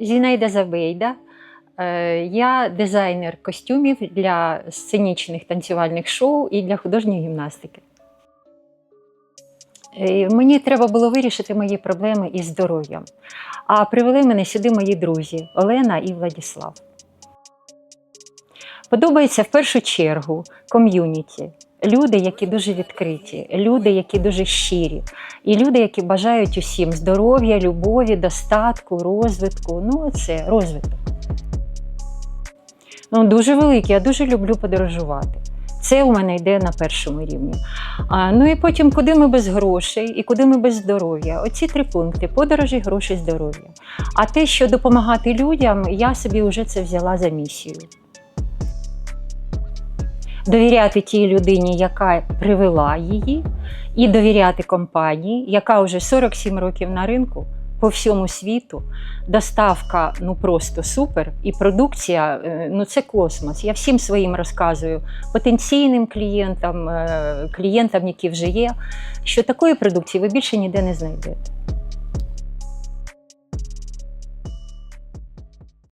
Зінаїда Забейда. Е, Я дизайнер костюмів для сценічних танцювальних шоу і для художньої гімнастики. Е, Мені треба було вирішити мої проблеми із здоров'ям. А привели мене сюди мої друзі Олена і Владіслав. Подобається в першу чергу ком'юніті. Люди, які дуже відкриті, люди, які дуже щирі, і люди, які бажають усім здоров'я, любові, достатку, розвитку. Ну, це розвиток. Ну, дуже великий, я дуже люблю подорожувати. Це у мене йде на першому рівні. А, ну і потім, куди ми без грошей і куди ми без здоров'я. Оці три пункти: подорожі, гроші, здоров'я. А те, що допомагати людям, я собі вже це взяла за місію. Довіряти тій людині, яка привела її, і довіряти компанії, яка вже 47 років на ринку по всьому світу. Доставка ну просто супер, і продукція е, ну це космос. Я всім своїм розказую потенційним клієнтам, е, клієнтам, які вже є, що такої продукції ви більше ніде не знайдете.